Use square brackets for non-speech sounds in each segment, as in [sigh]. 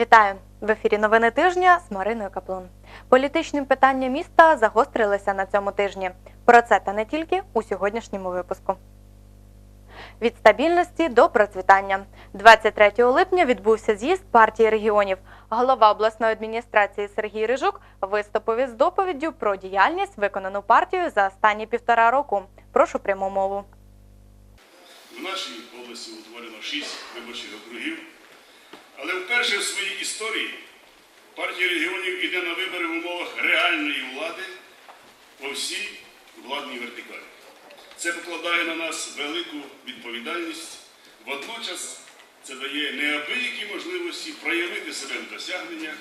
Вітаю в ефірі новини тижня з Мариною Каплун. Політичні питання міста загострилися на цьому тижні. Про це та не тільки у сьогоднішньому випуску. Від стабільності до процвітання 23 липня відбувся з'їзд партії регіонів. Голова обласної адміністрації Сергій Рижук виступив із доповіддю про діяльність, виконану партією за останні півтора року. Прошу пряму мову. В нашій області утворено шість виборчих округів, але вперше в своїй історії партія регіонів йде на вибори в умовах реальної влади по всій владній вертикалі. Це покладає на нас велику відповідальність. Водночас це дає неабиякі можливості проявити себе в досягненнях,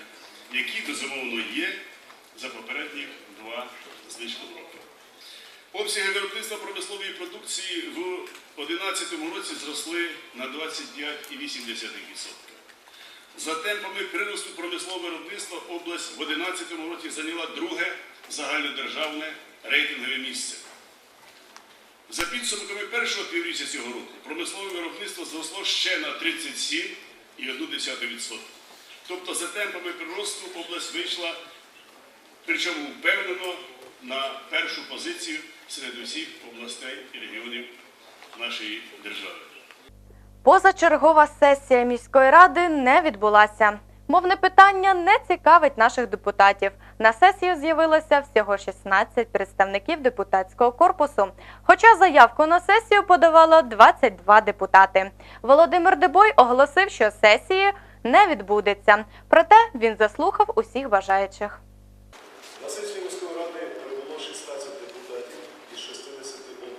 які безумовно є за попередніх два з років. Обсяги виробництва промислової продукції в 2011 році зросли на 25,8%. За темпами приросту промислового виробництва область в 2011 році зайняла друге загальнодержавне рейтингове місце. За підсумками першого півріччя цього року промислове виробництво зросло ще на 37,1%. Тобто за темпами приросту область вийшла причому впевнено на першу позицію серед усіх областей і регіонів нашої держави. Позачергова сесія міської ради не відбулася. Мовне питання не цікавить наших депутатів. На сесію з'явилося всього 16 представників депутатського корпусу. Хоча заявку на сесію подавало 22 депутати. Володимир Дебой оголосив, що сесії не відбудеться. Проте він заслухав усіх бажаючих. На сесії міської ради прибуло 16 депутатів із 60 округів.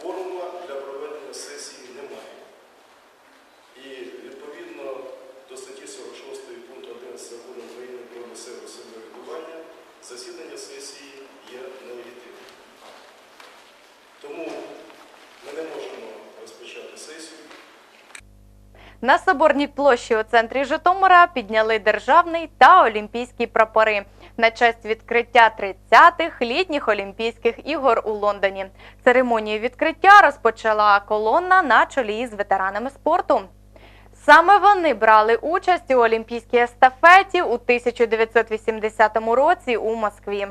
Кворума для проведення сесії немає. І відповідно до статті 46 пункту 11 закону України про місцеве самоврядування засідання сесії є нелегітимним. Тому ми не можемо розпочати сесію. На соборній площі у центрі Житомира підняли державний та олімпійський прапори на честь відкриття 30-х літніх Олімпійських ігор у Лондоні. Церемонію відкриття розпочала колона на чолі з ветеранами спорту. Саме вони брали участь у Олімпійській естафеті у 1980 році у Москві.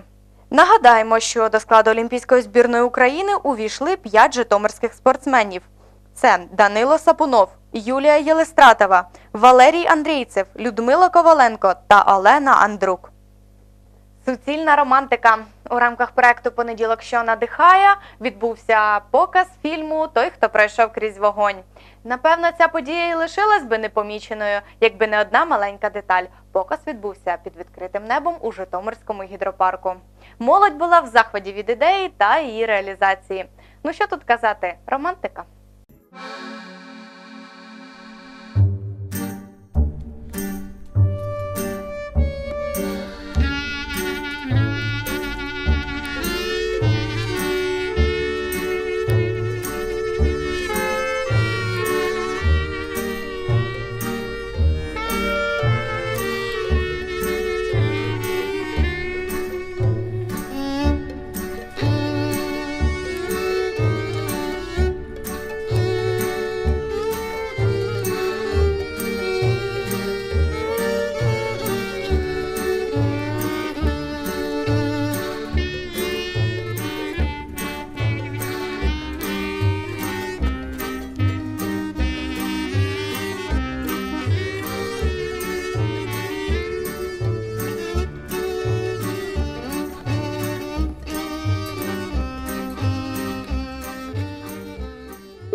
Нагадаємо, що до складу Олімпійської збірної України увійшли п'ять житомирських спортсменів. Це Данило Сапунов, Юлія Єлистратова, Валерій Андрійцев, Людмила Коваленко та Олена Андрук. Суцільна романтика у рамках проекту Понеділок, що надихає, відбувся показ фільму Той, хто пройшов крізь вогонь. Напевно, ця подія і лишилась би непоміченою, якби не одна маленька деталь. Показ відбувся під відкритим небом у Житомирському гідропарку. Молодь була в захваті від ідеї та її реалізації. Ну що тут казати, романтика. Bye.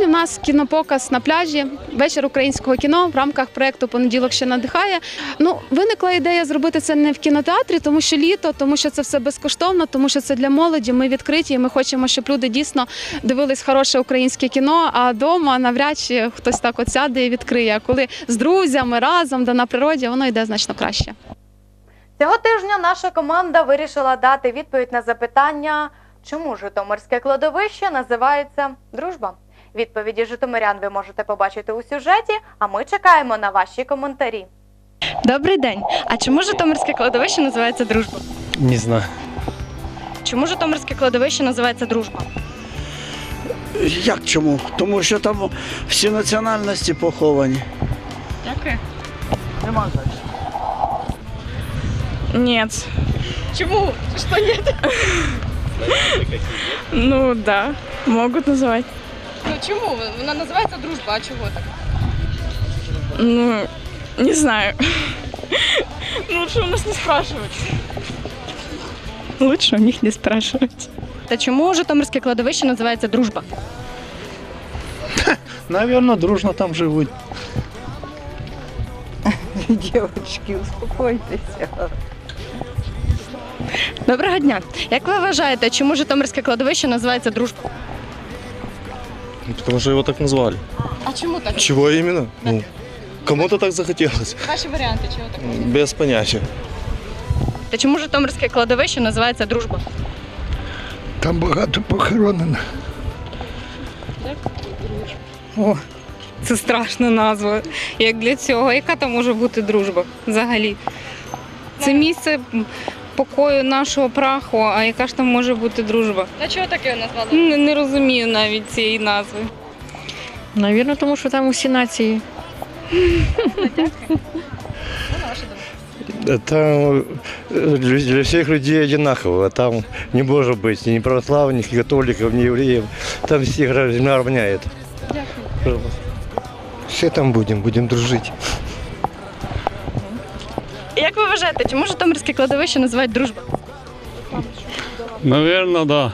У нас кінопоказ на пляжі, вечір українського кіно в рамках проекту Понеділок ще надихає. Ну виникла ідея зробити це не в кінотеатрі, тому що літо, тому що це все безкоштовно, тому що це для молоді. Ми відкриті. і Ми хочемо, щоб люди дійсно дивились хороше українське кіно. А вдома навряд чи хтось так от сяде і відкриє. Коли з друзями разом да на природі, воно йде значно краще. Цього тижня наша команда вирішила дати відповідь на запитання, чому Житомирське кладовище називається Дружба. Відповіді житомирян ви можете побачити у сюжеті, а ми чекаємо на ваші коментарі. Добрий день. А чому Житомирське кладовище називається Дружба? Не знаю. Чому Житомирське кладовище називається Дружба? Як чому? Тому що там всі національності поховані. Дякую. Нет. Чому? Що ні? Ну да, могут называть. Ну чому? Вона називається дружба, а чого так? Ну, не знаю. Ну, лучше у нас не спрашивать. Лучше у них не спрашивать. Та чому Житомирське кладовище називається дружба? [laughs] Наверное, дружно там живуть. [laughs] Дівчатки, успокойтеся. Доброго дня. Як ви вважаєте, чому Житомирське кладовище називається дружба? Потому что его так назвали. А чому так? Чего именно? Ну, кому-то так захотелось. Ваші варіанти, чого так? Без понятия. Та чому Житомирське кладовище називається дружба? Там багато похоронено. О, це страшна назва. Як для цього, яка там може бути дружба взагалі? Це місце покою нашого праху, а яка ж там може бути дружба? Та чого так його назвали? Не, не розумію навіть цієї назви. Навірно, тому що там усі нації. Там для для всех людей одинаково. Там не может быть ни православных, ни католиков, ни евреев. Там всех земля равняет. Все там будем, будем дружить. Як чи може чому Житомирське кладовище називають дружба? Наверное, да.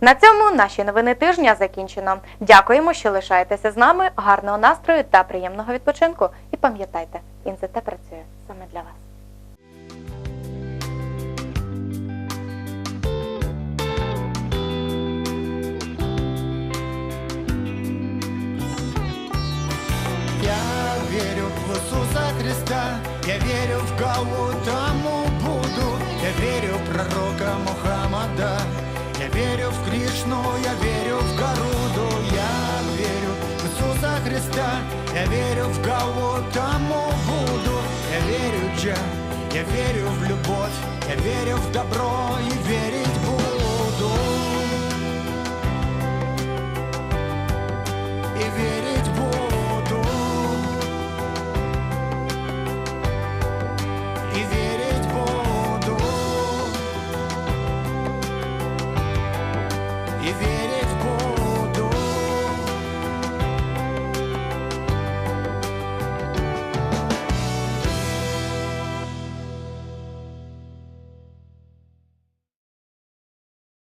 На цьому наші новини тижня закінчено. Дякуємо, що лишаєтеся з нами. Гарного настрою та приємного відпочинку. І пам'ятайте, інзите працює саме для вас. В Кришну, я верю в Гаруду, я верю в Иисуса Христа, я верю в кого тому буду, я верю в Джа, я верю в любовь, я верю в добро и верить буду. If you